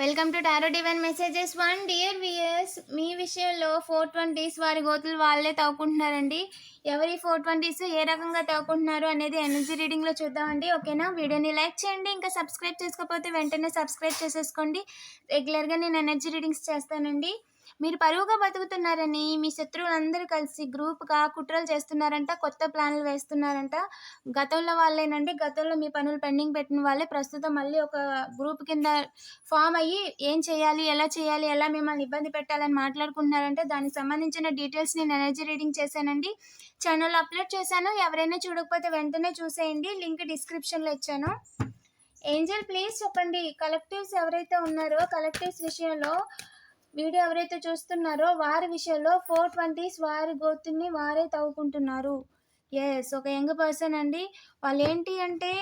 Welcome to tarot divine messages one dear వియర్స్ మీ విషయంలో ఫోర్ ట్వంటీస్ వారి గోతులు వాళ్ళే తవ్వుకుంటున్నారండి. ఎవరి ఫోర్ ట్వంటీస్ ఏ రకంగా తవ్వుకుంటున్నారు అనేది ఎనర్జీ రీడింగ్లో చూద్దామండి. ఓకేనా వీడియోని లైక్ చేయండి ఇంకా సబ్స్క్రైబ్ చేసుకోకపోతే వెంటనే సబ్స్క్రైబ్ చేసేసుకోండి. రెగ్యులర్గా నేను ఎనర్జీ రీడింగ్స్ చేస్తానండి. మీరు పరువుగా బతుకుతున్నారని మీ శత్రువులందరూ కలిసి గ్రూప్గా కుట్రలు చేస్తున్నారంట కొత్త ప్లాన్లు వేస్తున్నారంట. గతంలో వాళ్ళేనండి గతంలో మీ పనులు పెండింగ్ పెట్టిన వాళ్ళే ప్రస్తుతం మళ్ళీ ఒక గ్రూప్ కింద ఫామ్ అయ్యి ఏం చేయాలి ఎలా చేయాలి ఎలా మిమ్మల్ని ఇబ్బంది పెట్టాలని మాట్లాడుకుంటున్నారంటే దానికి సంబంధించిన డీటెయిల్స్ నేను ఎనర్జీ రీడింగ్ చేశానండి. ఛానల్ అప్లోడ్ చేశాను. ఎవరైనా చూడకపోతే వెంటనే చూసేయండి. లింక్ డిస్క్రిప్షన్లో ఇచ్చాను. ఏంజల్ ప్లీజ్ చెప్పండి. కలెక్టివ్స్ ఎవరైతే ఉన్నారో కలెక్టివ్స్ విషయంలో వీడియో ఎవరైతే చూస్తున్నారో వారి విషయంలో ఫోర్ ట్వంటీస్ వారి గోతుల్ని వారే తవ్వుకుంటున్నారు. ఎస్ ఒక యంగ్ పర్సన్ అండి. వాళ్ళు ఏంటి అంటే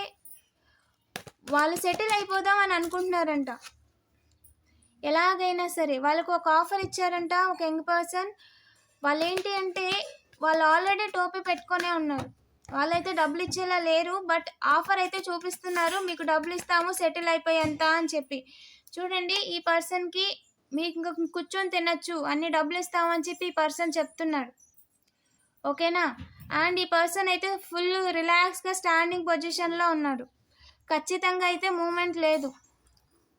వాళ్ళు సెటిల్ అయిపోదాం అని అనుకుంటున్నారంట. ఎలాగైనా సరే వాళ్ళకు ఒక ఆఫర్ ఇచ్చారంట ఒక యంగ్ పర్సన్. వాళ్ళు ఏంటి అంటే వాళ్ళు ఆల్రెడీ టోపీ పెట్టుకొనే ఉన్నారు. వాళ్ళైతే డబ్బులు ఇచ్చేలా లేరు బట్ ఆఫర్ అయితే చూపిస్తున్నారు. మీకు డబ్బులు ఇస్తాము సెటిల్ అయిపోయేంత అని చెప్పి. చూడండి ఈ పర్సన్కి మీకు ఇంకా కూర్చొని తినచ్చు. అన్ని డబ్బులు ఇస్తామని చెప్పి ఈ పర్సన్ చెప్తున్నాడు. ఓకేనా? అండ్ ఈ పర్సన్ అయితే ఫుల్ రిలాక్స్గా స్టాండింగ్ పొజిషన్లో ఉన్నాడు. ఖచ్చితంగా అయితే మూమెంట్ లేదు.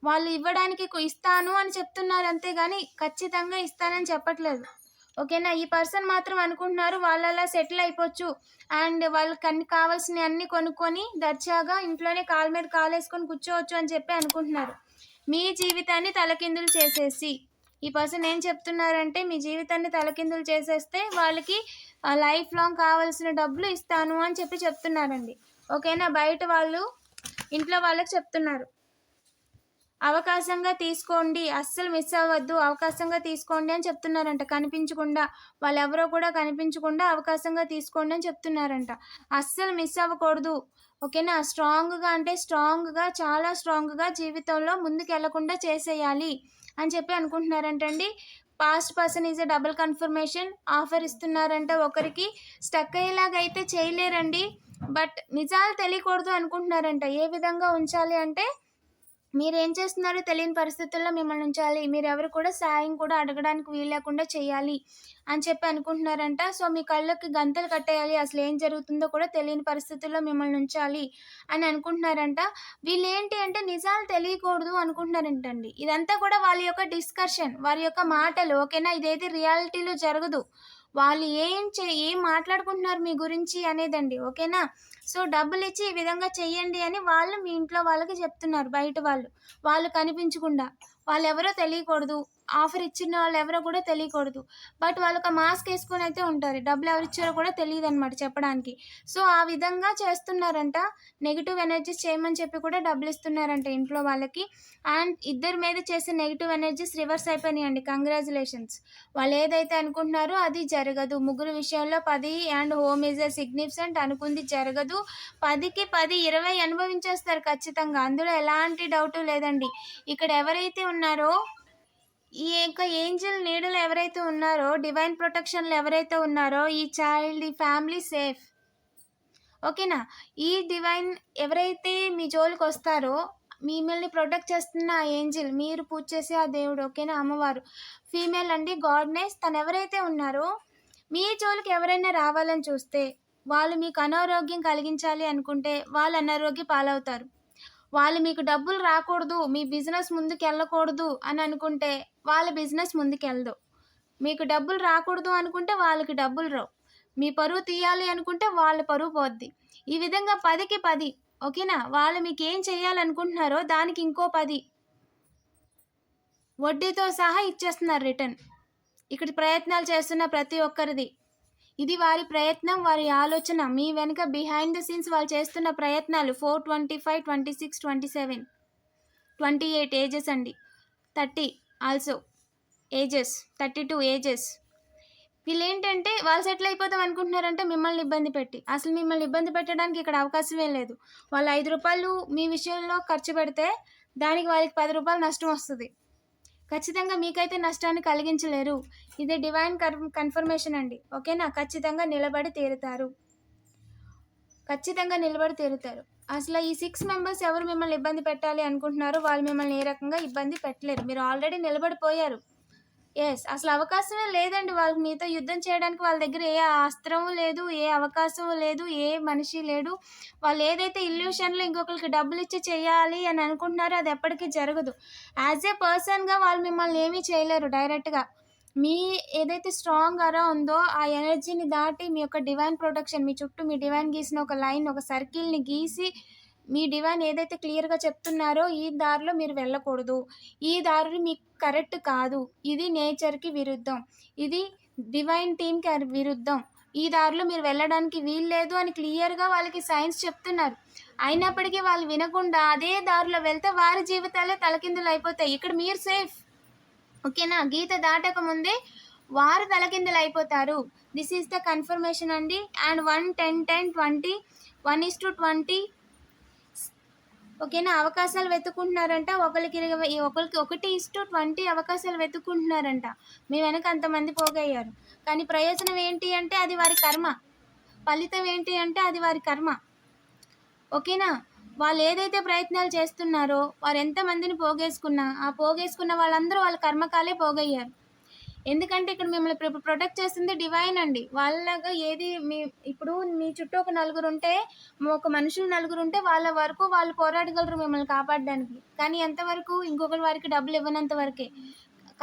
వాళ్ళు ఇవ్వడానికి ఇస్తాను అని చెప్తున్నారు అంతేగాని ఖచ్చితంగా ఇస్తానని చెప్పట్లేదు. ఓకేనా? ఈ పర్సన్ మాత్రం అనుకుంటున్నారు వాళ్ళు అలా సెటిల్ అయిపోవచ్చు. అండ్ వాళ్ళకి అన్ని కావాల్సినవి అన్ని కొనుక్కొని దర్జాగా ఇంట్లోనే కాలు మీద కాలు వేసుకొని కూర్చోవచ్చు అని చెప్పి అనుకుంటున్నారు. మీ జీవితాన్ని తలకిందులు చేసేసి. ఈ పర్సన్ ఏం చెప్తున్నారంటే మీ జీవితాన్ని తలకిందులు చేసేస్తే వాళ్ళకి లైఫ్ లాంగ్ కావాల్సిన డబ్బులు ఇస్తాను అని చెప్పి చెప్తున్నారండి. ఓకేనా? బయట వాళ్ళు ఇంట్లో వాళ్ళకి చెప్తున్నారు. అవకాశంగా తీసుకోండి అస్సలు మిస్ అవ్వద్దు అవకాశంగా తీసుకోండి అని చెప్తున్నారంట. కనిపించకుండా వాళ్ళు ఎవరో కూడా కనిపించకుండా అవకాశంగా తీసుకోండి అని చెప్తున్నారంట. అస్సలు మిస్ అవ్వకూడదు ఓకేనా? స్ట్రాంగ్గా అంటే స్ట్రాంగ్గా చాలా స్ట్రాంగ్గా జీవితంలో ముందుకు వెళ్ళకుండా చేసేయాలి అని చెప్పి అనుకుంటున్నారంటండి. Past person is a double confirmation offer ఇస్తున్నారంట ఒకరికి. స్టక్ అయ్యేలాగైతే చేయలేరండి. బట్ నిజాలు తెలియకూడదు అనుకుంటున్నారంట. ఏ విధంగా ఉంచాలి అంటే మీరు ఏం చేస్తున్నారో తెలియని పరిస్థితుల్లో మిమ్మల్ని ఉంచాలి. మీరు ఎవరు కూడా సాయం కూడా అడగడానికి వీలు లేకుండా చేయాలి అని చెప్పి అనుకుంటున్నారంట. సో మీ కళ్ళకి గంతలు కట్టేయాలి. అసలు ఏం జరుగుతుందో కూడా తెలియని పరిస్థితుల్లో మిమ్మల్ని ఉంచాలి అని అనుకుంటున్నారంట. వీళ్ళు ఏంటి అంటే నిజాలు తెలియకూడదు అనుకుంటున్నారంటండి. ఇదంతా కూడా వాళ్ళ యొక్క డిస్కషన్ వారి యొక్క మాటలు ఓకేనా? ఇదేది రియాలిటీలో జరగదు. వాళ్ళు ఏం చే ఏం మాట్లాడుకుంటున్నారు మీ గురించి అనేదండి ఓకేనా? సో డబ్బులు ఇచ్చి ఈ విధంగా చెయ్యండి అని వాళ్ళు మీ ఇంట్లో వాళ్ళకి చెప్తున్నారు బయట వాళ్ళు. వాళ్ళు కనిపించకుండా. వాళ్ళు ఎవరో తెలియకూడదు. ఆఫర్ ఇచ్చిన వాళ్ళు ఎవరో కూడా తెలియకూడదు. బట్ వాళ్ళు ఒక మాస్క్ వేసుకొని అయితే ఉంటారు. డబ్బులు ఎవరు ఇచ్చారో కూడా తెలియదు అనమాట చెప్పడానికి. సో ఆ విధంగా చేస్తున్నారంట. నెగిటివ్ ఎనర్జీస్ చేయమని చెప్పి కూడా డబ్బులు ఇస్తున్నారంట ఇంట్లో వాళ్ళకి. అండ్ ఇద్దరి మీద చేసే నెగిటివ్ ఎనర్జీస్ రివర్స్ అయిపోయినాయండి. కంగ్రాచులేషన్స్. వాళ్ళు ఏదైతే అనుకుంటున్నారో అది జరగదు. ముగ్గురు విషయంలో పది and home is a significant అనుకుంది జరగదు. పదికి పది ఇరవై అనుభవించేస్తారు ఖచ్చితంగా. అందులో ఎలాంటి డౌట్ లేదండి. ఇక్కడ ఎవరైతే ఉన్నారో ఈ యొక్క ఏంజల్ నీడలు ఎవరైతే ఉన్నారో డివైన్ ప్రొటెక్షన్లు ఎవరైతే ఉన్నారో ఈ చైల్డ్ ఈ ఫ్యామిలీ సేఫ్. ఓకేనా? ఈ డివైన్ ఎవరైతే మీ జోలికి వస్తారో మిమ్మల్ని ప్రొటెక్ట్ చేస్తున్న ఆ ఏంజిల్ మీరు పూజ చేసే ఆ దేవుడు ఓకేనా? అమ్మవారు. ఫీమేల్ అండి గాడ్నెస్. తను ఎవరైతే ఉన్నారో మీ జోలికి ఎవరైనా రావాలని చూస్తే వాళ్ళు మీకు అనారోగ్యం కలిగించాలి అనుకుంటే వాళ్ళు అనారోగ్య పాలవుతారు. వాళ్ళు మీకు డబ్బులు రాకూడదు మీ బిజినెస్ ముందుకు వెళ్ళకూడదు అని అనుకుంటే వాళ్ళ బిజినెస్ ముందుకు వెళ్ళదు మీకు డబ్బులు రాకూడదు అనుకుంటే వాళ్ళకి డబ్బులు రావు. మీ పరువు తీయాలి అనుకుంటే వాళ్ళ పరువు పోద్ది. ఈ విధంగా పదికి పది ఓకేనా? వాళ్ళు మీకు ఏం చేయాలనుకుంటున్నారో దానికి ఇంకో పది వడ్డీతో సహా ఇచ్చేస్తున్నారు రిటర్న్. ఇక్కడ ప్రయత్నాలు చేస్తున్న ప్రతి ఒక్కరిది. ఇది వారి ప్రయత్నం వారి ఆలోచన. మీ వెనుక బిహైండ్ ద సీన్స్ వాళ్ళు చేస్తున్న ప్రయత్నాలు. Four twenty five twenty six twenty seven twenty eight ages అండి. Thirty also ages thirty two ages వీళ్ళు ఏంటంటే వాళ్ళు సెటిల్ అయిపోతాం అనుకుంటున్నారంటే మిమ్మల్ని ఇబ్బంది పెట్టి. అసలు మిమ్మల్ని ఇబ్బంది పెట్టడానికి ఇక్కడ అవకాశమే లేదు. వాళ్ళు ఐదు రూపాయలు మీ విషయంలో ఖర్చు పెడితే దానికి వాళ్ళకి పది రూపాయలు నష్టం వస్తుంది. ఖచ్చితంగా మీకైతే నష్టాన్ని కలిగించలేరు. ఇది డివైన్ కన్ఫర్మేషన్ అండి. ఓకేనా? ఖచ్చితంగా నిలబడి తీరుతారు. ఖచ్చితంగా నిలబడి తీరుతారు. అసలు ఈ సిక్స్ మెంబర్స్ ఎవరు మిమ్మల్ని ఇబ్బంది పెట్టాలి అనుకుంటున్నారో వాళ్ళు మిమ్మల్ని ఏ రకంగా ఇబ్బంది పెట్టలేరు. మీరు ఆల్రెడీ నిలబడిపోయారు. ఎస్ అసలు అవకాశమే లేదండి వాళ్ళకి మీతో యుద్ధం చేయడానికి వాళ్ళ దగ్గర ఏ అస్త్రం లేదు ఏ అవకాశం లేదు ఏ మనిషి లేడు. వాళ్ళు ఏదైతే ఇల్యూషన్లో ఇంకొకరికి డబ్బులు ఇచ్చి చేయాలి అని అనుకుంటున్నారో అది ఎప్పటికీ జరగదు. యాజ్ ఏ పర్సన్గా వాళ్ళు మిమ్మల్ని ఏమీ చేయలేరు డైరెక్ట్గా మీ ఏదైతే స్ట్రాంగ్ అరా ఉందో ఆ ఎనర్జీని దాటి మీ యొక్క డివైన్ ప్రొటెక్షన్ మీ చుట్టూ మీ డివైన్ గీసిన ఒక లైన్ ఒక సర్కిల్ని గీసి మీ డివైన్ ఏదైతే క్లియర్గా చెప్తున్నారో ఈ దారిలో మీరు వెళ్ళకూడదు. ఈ దారి మీకు కరెక్ట్ కాదు. ఇది నేచర్కి విరుద్ధం. ఇది డివైన్ టీమ్కి విరుద్ధం. ఈ దారిలో మీరు వెళ్ళడానికి వీల్లేదు అని క్లియర్గా వాళ్ళకి సైన్స్ చెప్తున్నారు. అయినప్పటికీ వాళ్ళు వినకుండా అదే దారిలో వెళ్తే వారి జీవితాలే తలకిందులు అయిపోతాయి. ఇక్కడ మీరు సేఫ్. ఓకేనా? గీత దాటక ముందే వారు తలకిందులు అయిపోతారు. దిస్ ఈస్ ద కన్ఫర్మేషన్ అండి. And one ten ten twenty one is two twenty ఓకేనా? అవకాశాలు వెతుకుంటున్నారంట ఒకరికి ఇరవై ఒకరికి ఒకటి ఇస్టు ట్వంటీ అవకాశాలు వెతుక్కుంటున్నారంట. మీ వెనక అంతమంది పోగయ్యారు. కానీ ప్రయోజనం ఏంటి అంటే అది వారి కర్మ. ఫలితం ఏంటి అంటే అది వారి కర్మ. ఓకేనా? వాళ్ళు ఏదైతే ప్రయత్నాలు చేస్తున్నారో వారు ఎంతమందిని పోగేసుకున్నా ఆ పోగేసుకున్న వాళ్ళందరూ వాళ్ళ కర్మకాలే పోగయ్యారు. ఎందుకంటే ఇక్కడ మిమ్మల్ని ప్రొటెక్ట్ చేస్తుంది డివైన్ అండి. వాళ్ళగా ఏది మీ ఇప్పుడు మీ చుట్టూ ఒక నలుగురు ఉంటే ఒక మనుషులు నలుగురు ఉంటే వాళ్ళ వరకు వాళ్ళు పోరాడగలరు మిమ్మల్ని కాపాడడానికి. కానీ ఎంతవరకు ఇంకొకరి వారికి డబ్బులు ఇవ్వనంత వరకే.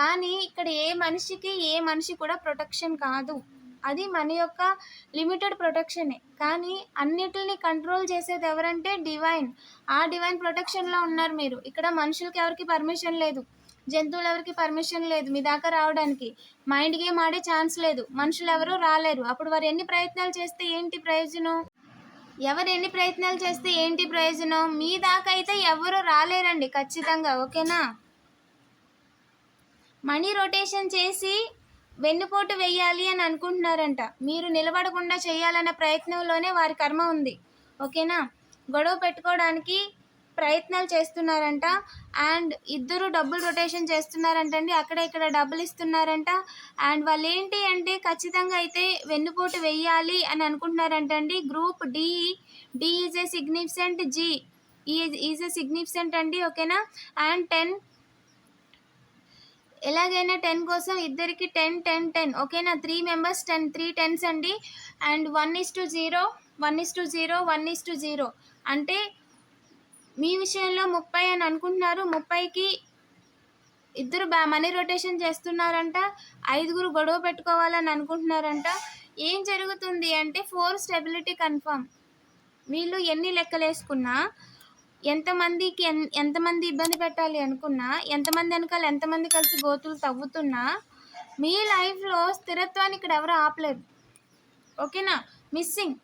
కానీ ఇక్కడ ఏ మనిషికి ఏ మనిషి కూడా ప్రొటెక్షన్ కాదు. అది మన యొక్క లిమిటెడ్ ప్రొటెక్షనే కానీ అన్నిటిని కంట్రోల్ చేసేది ఎవరంటే డివైన్ ఆ డివైన్ ప్రొటెక్షన్లో ఉన్నారు మీరు. ఇక్కడ మనుషులకి ఎవరికి పర్మిషన్ లేదు. జంతువులు ఎవరికి పర్మిషన్ లేదు. మీ దాకా రావడానికి మైండ్ గేమ్ ఆడే ఛాన్స్ లేదు. మనుషులు ఎవరు రాలేరు. అప్పుడు వారు ఎన్ని ప్రయత్నాలు చేస్తే ఏంటి ప్రయోజనం? ఎవరు ఎన్ని ప్రయత్నాలు చేస్తే ఏంటి ప్రయోజనం? మీ దాకా అయితే ఎవరు రాలేరండి ఖచ్చితంగా. ఓకేనా? మనీ రొటేషన్ చేసి వెన్నుపోటు వెయ్యాలి అని అనుకుంటున్నారంట. మీరు నిలబడకుండా చేయాలన్న ప్రయత్నంలోనే వారి కర్మ ఉంది. ఓకేనా? గొడవ పెట్టుకోవడానికి ప్రయత్నాలు చేస్తున్నారంట. అండ్ ఇద్దరు డబ్బులు రొటేషన్ చేస్తున్నారంటండి. అక్కడ ఇక్కడ డబ్బులు ఇస్తున్నారంట. అండ్ వాళ్ళు ఏంటి అంటే ఖచ్చితంగా అయితే వెన్నుపోటు వెయ్యాలి అని అనుకుంటున్నారంటండి. Group D D is a significant G is a significant అండి ఓకేనా? అండ్ టెన్ ఎలాగైనా టెన్ కోసం ఇద్దరికి టెన్ టెన్ టెన్ ఓకేనా? Three members ten three tens అండి. And one is two zero one is two zero one is two zero. అంటే మీ విషయంలో ముప్పై అని అనుకుంటున్నారు. ముప్పైకి ఇద్దరు బా మనీ రొటేషన్ చేస్తున్నారంట. ఐదుగురు గొడవ పెట్టుకోవాలని అనుకుంటున్నారంట. ఏం జరుగుతుంది అంటే ఫోర్ స్టెబిలిటీ కన్ఫర్మ్. వీళ్ళు ఎన్ని లెక్కలేసుకున్నా ఎంతమందికి ఎన్ ఎంతమంది ఇబ్బంది పెట్టాలి అనుకున్నా ఎంతమంది వెనకాల ఎంతమంది కలిసి గోతులు తవ్వుతున్నా మీ లైఫ్లో స్థిరత్వాన్ని ఇక్కడ ఎవరు ఆపలేరు. ఓకేనా? మిస్సింగ్.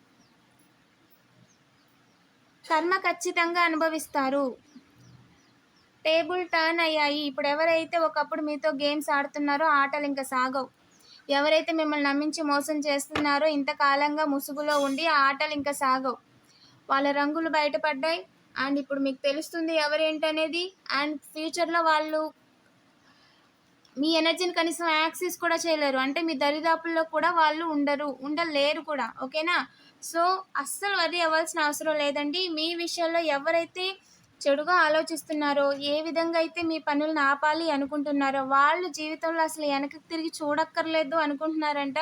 కర్మ ఖచ్చితంగా అనుభవిస్తారు. టేబుల్ టర్న్ అయ్యాయి. ఇప్పుడు ఎవరైతే ఒకప్పుడు మీతో గేమ్స్ ఆడుతున్నారో ఆటలు ఇంకా సాగవు. ఎవరైతే మిమ్మల్ని నమ్మించి మోసం చేస్తున్నారో ఇంతకాలంగా ముసుగులో ఉండి ఆ ఆటలు ఇంకా సాగవు. వాళ్ళ రంగులు బయటపడ్డాయి. అండ్ ఇప్పుడు మీకు తెలుస్తుంది ఎవరేంటనేది. అండ్ ఫ్యూచర్లో వాళ్ళు మీ ఎనర్జీని కనీసం యాక్సెస్ కూడా చేయలేరు. అంటే మీ దరిదాపుల్లో కూడా వాళ్ళు ఉండరు ఉండలేరు కూడా. ఓకేనా? సో అస్సలు వరి అవ్వాల్సిన అవసరం లేదండి. మీ విషయంలో ఎవరైతే చెడుగా ఆలోచిస్తున్నారో ఏ విధంగా అయితే మీ పనులను ఆపాలి అనుకుంటున్నారో వాళ్ళు జీవితంలో అసలు వెనక్కి తిరిగి చూడక్కర్లేదు అనుకుంటున్నారంట.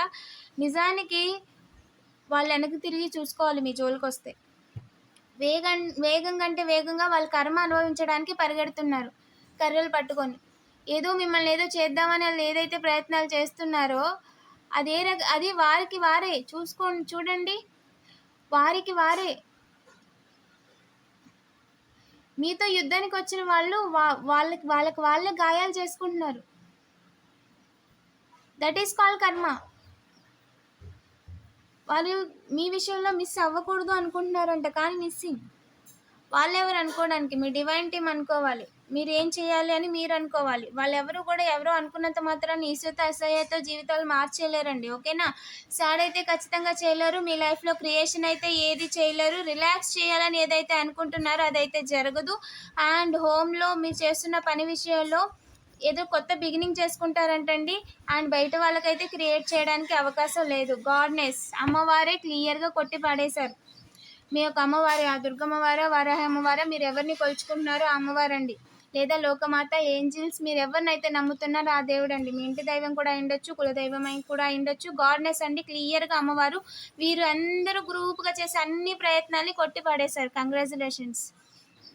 నిజానికి వాళ్ళు వెనక్కి తిరిగి చూసుకోవాలి మీ జోలికి వస్తే వేగం వేగం కంటే వేగంగా వాళ్ళు కర్మ అనుభవించడానికి పరిగెడుతున్నారు కర్రలు పట్టుకొని. ఏదో మిమ్మల్ని ఏదో చేద్దామని వాళ్ళు ఏదైతే ప్రయత్నాలు చేస్తున్నారో అదే రక అది వారికి వారే. చూసుకోండి చూడండి. వారికి వారే. మీతో యుద్ధానికి వచ్చిన వాళ్ళు వా వాళ్ళకి వాళ్ళకి వాళ్ళే గాయాలు చేసుకుంటున్నారు. దట్ ఈస్ కాల్ కర్మ వాళ్ళు మీ విషయంలో మిస్ అవ్వకూడదు అనుకుంటున్నారంట కానీ మిస్సింగ్ వాళ్ళు ఎవరు అనుకోవడానికి? మీ డివైన్ టీం అనుకోవాలి. మీరు ఏం చేయాలి అని మీరు అనుకోవాలి. వాళ్ళెవరు కూడా ఎవరో అనుకున్నంత మాత్రాన్ని ఈశ్వత అసహ్యతో జీవితాలు మార్చేయలేరండి. ఓకేనా? సాడ్ అయితే ఖచ్చితంగా చేయలేరు. మీ లైఫ్లో క్రియేషన్ అయితే ఏది చేయలేరు. రిలాక్స్ చేయాలని ఏదైతే అనుకుంటున్నారో అదైతే జరగదు. అండ్ హోమ్లో మీరు చేస్తున్న పని విషయంలో ఏదో కొత్త బిగినింగ్ చేసుకుంటారంటండి. అండ్ బయట వాళ్ళకైతే క్రియేట్ చేయడానికి అవకాశం లేదు. గాడ్నెస్ అమ్మవారే క్లియర్గా కొట్టి పడేశారు. మీ యొక్క అమ్మవారు ఆ దుర్గమ్మవారా వారాహి అమ్మవారా మీరు ఎవరిని కొలుచుకుంటున్నారో ఆ అమ్మవారండి. లేదా లోకమాత ఏంజిల్స్ మీరు ఎవరినైతే నమ్ముతున్నారో ఆ దేవుడు అండి మీ ఇంటి దైవం కూడా అయిండొచ్చు కులదైవం అయి కూడా అయిండొచ్చు గాడ్నెస్ అండి క్లియర్గా అమ్మవారు వీరు అందరూ గ్రూప్గా చేసే అన్ని ప్రయత్నాల్ని కొట్టి పడేశారు. కంగ్రాచులేషన్స్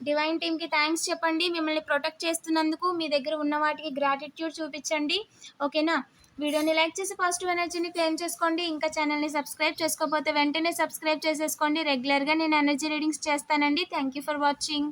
డివైన్ టీమ్కి థ్యాంక్స్ చెప్పండి. మిమ్మల్ని ప్రొటెక్ట్ చేస్తున్నందుకు మీ దగ్గర ఉన్న వాటికి గ్రాటిట్యూడ్ చూపించండి. ఓకేనా వీడియోని లైక్ చేసి పాజిటివ్ ఎనర్జీని క్లెయిమ్ చేసుకోండి. ఇంకా ఛానల్ని సబ్స్క్రైబ్ చేసుకోకపోతే వెంటనే సబ్స్క్రైబ్ చేసేసుకోండి. రెగ్యులర్గా నేను ఎనర్జీ రీడింగ్స్ చేస్తానండి. Thank you for watching